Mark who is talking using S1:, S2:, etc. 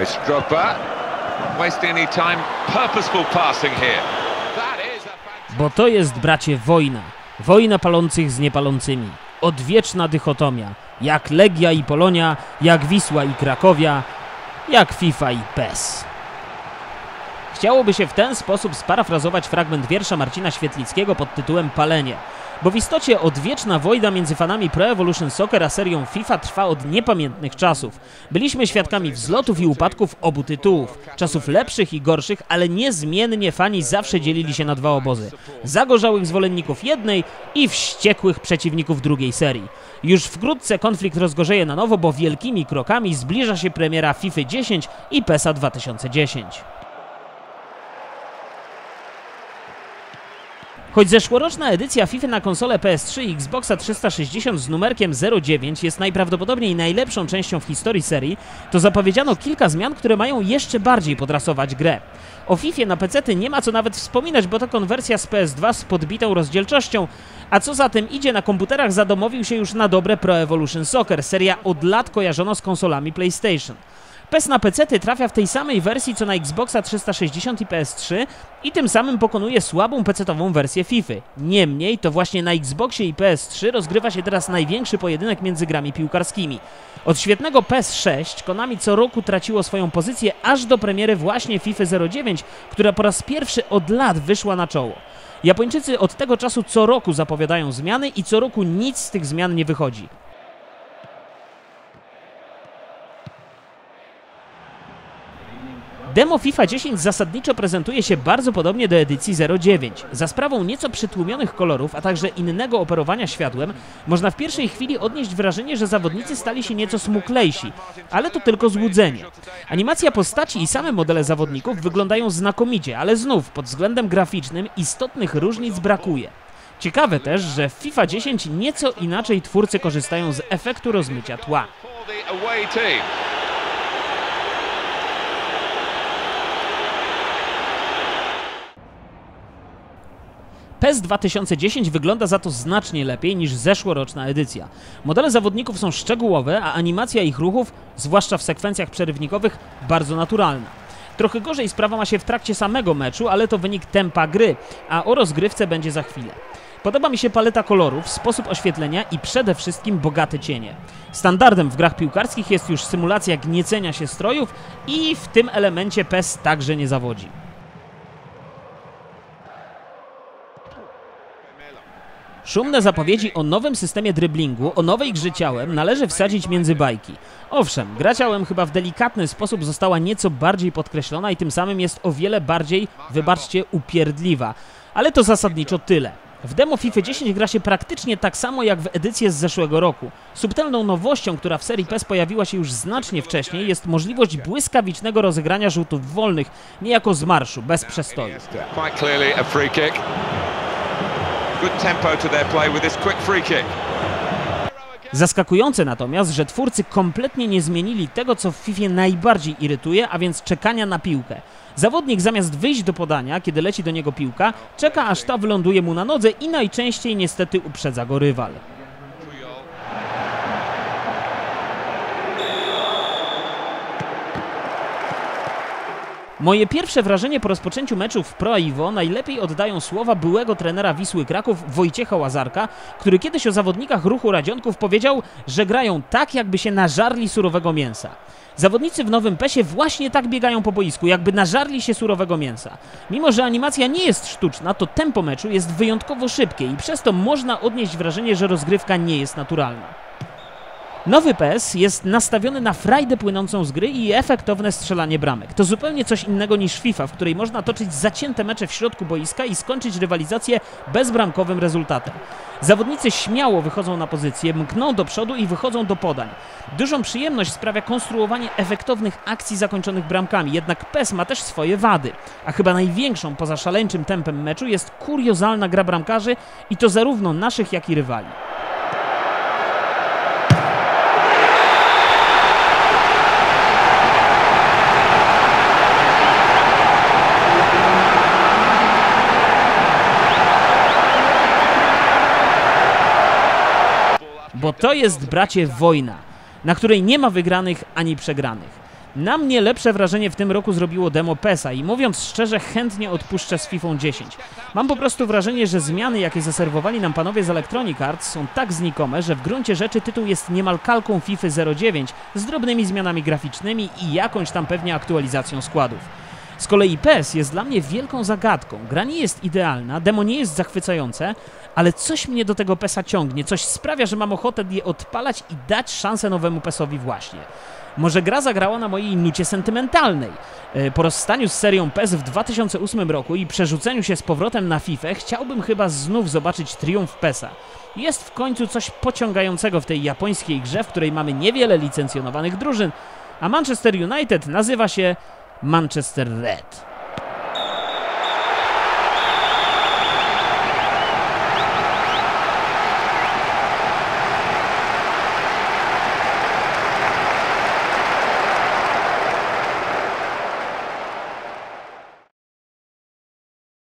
S1: It's Drogba. Wasting any time. Purposeful passing here.
S2: Bo to jest, bracie, wojna. Wojna palących z niepalącymi. Odwieczna dychotomia. Jak Legia i Polonia, jak Wisła i Krakowia, jak FIFA i PES. Chciałoby się w ten sposób sparafrazować fragment wiersza Marcina Świetlickiego pod tytułem Palenie. Bo w istocie odwieczna wojna między fanami Pro Evolution Soccer a serią FIFA trwa od niepamiętnych czasów. Byliśmy świadkami wzlotów i upadków obu tytułów, czasów lepszych i gorszych, ale niezmiennie fani zawsze dzielili się na dwa obozy. Zagorzałych zwolenników jednej i wściekłych przeciwników drugiej serii. Już wkrótce konflikt rozgorzeje na nowo, bo wielkimi krokami zbliża się premiera FIFA 10 i PESA 2010. Choć zeszłoroczna edycja FIFA na konsolę PS3 i Xboxa 360 z numerkiem 09 jest najprawdopodobniej najlepszą częścią w historii serii, to zapowiedziano kilka zmian, które mają jeszcze bardziej podrasować grę. O FIFA na PC nie ma co nawet wspominać, bo to konwersja z PS2 z podbitą rozdzielczością, a co za tym idzie, na komputerach zadomowił się już na dobre Pro Evolution Soccer, seria od lat kojarzona z konsolami PlayStation. PES na PC trafia w tej samej wersji co na Xboxa 360 i PS3 i tym samym pokonuje słabą PC-ową wersję FIFA. Niemniej to właśnie na Xboxie i PS3 rozgrywa się teraz największy pojedynek między grami piłkarskimi. Od świetnego PES 6 Konami co roku traciło swoją pozycję aż do premiery właśnie FIFA 09, która po raz pierwszy od lat wyszła na czoło. Japończycy od tego czasu co roku zapowiadają zmiany i co roku nic z tych zmian nie wychodzi. Demo FIFA 10 zasadniczo prezentuje się bardzo podobnie do edycji 09. Za sprawą nieco przytłumionych kolorów, a także innego operowania światłem, można w pierwszej chwili odnieść wrażenie, że zawodnicy stali się nieco smuklejsi, ale to tylko złudzenie. Animacja postaci i same modele zawodników wyglądają znakomicie, ale znów pod względem graficznym istotnych różnic brakuje. Ciekawe też, że w FIFA 10 nieco inaczej twórcy korzystają z efektu rozmycia tła. PES 2010 wygląda za to znacznie lepiej niż zeszłoroczna edycja. Modele zawodników są szczegółowe, a animacja ich ruchów, zwłaszcza w sekwencjach przerywnikowych, bardzo naturalna. Trochę gorzej sprawa ma się w trakcie samego meczu, ale to wynik tempa gry, a o rozgrywce będzie za chwilę. Podoba mi się paleta kolorów, sposób oświetlenia i przede wszystkim bogate cienie. Standardem w grach piłkarskich jest już symulacja gniecenia się strojów i w tym elemencie PES także nie zawodzi. Szumne zapowiedzi o nowym systemie dryblingu, o nowej grze ciałem należy wsadzić między bajki. Owszem, gra ciałem chyba w delikatny sposób została nieco bardziej podkreślona i tym samym jest o wiele bardziej, wybaczcie, upierdliwa. Ale to zasadniczo tyle. W demo FIFA 10 gra się praktycznie tak samo jak w edycji z zeszłego roku. Subtelną nowością, która w serii PES pojawiła się już znacznie wcześniej, jest możliwość błyskawicznego rozegrania rzutów wolnych, niejako z marszu, bez przestoju. Zaskakujące natomiast, że twórcy kompletnie nie zmienili tego, co w FIFA najbardziej irytuje, a więc czekania na piłkę. Zawodnik zamiast wyjść do podania, kiedy leci do niego piłka, czeka aż ta wyląduje mu na nodze i najczęściej niestety uprzedza go rywal. Moje pierwsze wrażenie po rozpoczęciu meczu w Pro Iwo najlepiej oddają słowa byłego trenera Wisły Kraków Wojciecha Łazarka, który kiedyś o zawodnikach ruchu Radzionków powiedział, że grają tak, jakby się nażarli surowego mięsa. Zawodnicy w nowym PESie właśnie tak biegają po boisku, jakby nażarli się surowego mięsa. Mimo, że animacja nie jest sztuczna, to tempo meczu jest wyjątkowo szybkie i przez to można odnieść wrażenie, że rozgrywka nie jest naturalna. Nowy PES jest nastawiony na frajdę płynącą z gry i efektowne strzelanie bramek. To zupełnie coś innego niż FIFA, w której można toczyć zacięte mecze w środku boiska i skończyć rywalizację bezbramkowym rezultatem. Zawodnicy śmiało wychodzą na pozycję, mkną do przodu i wychodzą do podań. Dużą przyjemność sprawia konstruowanie efektownych akcji zakończonych bramkami, jednak PES ma też swoje wady. A chyba największą poza szaleńczym tempem meczu jest kuriozalna gra bramkarzy i to zarówno naszych, jak i rywali. To jest, bracie, wojna, na której nie ma wygranych ani przegranych. Na mnie lepsze wrażenie w tym roku zrobiło demo PESA i mówiąc szczerze, chętnie odpuszczę z FIFA 10. Mam po prostu wrażenie, że zmiany, jakie zaserwowali nam panowie z Electronic Arts są tak znikome, że w gruncie rzeczy tytuł jest niemal kalką FIFA 09 z drobnymi zmianami graficznymi i jakąś tam pewnie aktualizacją składów. Z kolei PES jest dla mnie wielką zagadką. Gra nie jest idealna, demo nie jest zachwycające, ale coś mnie do tego PESa ciągnie, coś sprawia, że mam ochotę je odpalać i dać szansę nowemu PESowi właśnie. Może gra zagrała na mojej nucie sentymentalnej. E, Po rozstaniu z serią PES w 2008 roku i przerzuceniu się z powrotem na FIFA, chciałbym chyba znów zobaczyć triumf PESa. Jest w końcu coś pociągającego w tej japońskiej grze, w której mamy niewiele licencjonowanych drużyn, a Manchester United nazywa się Manchester Red.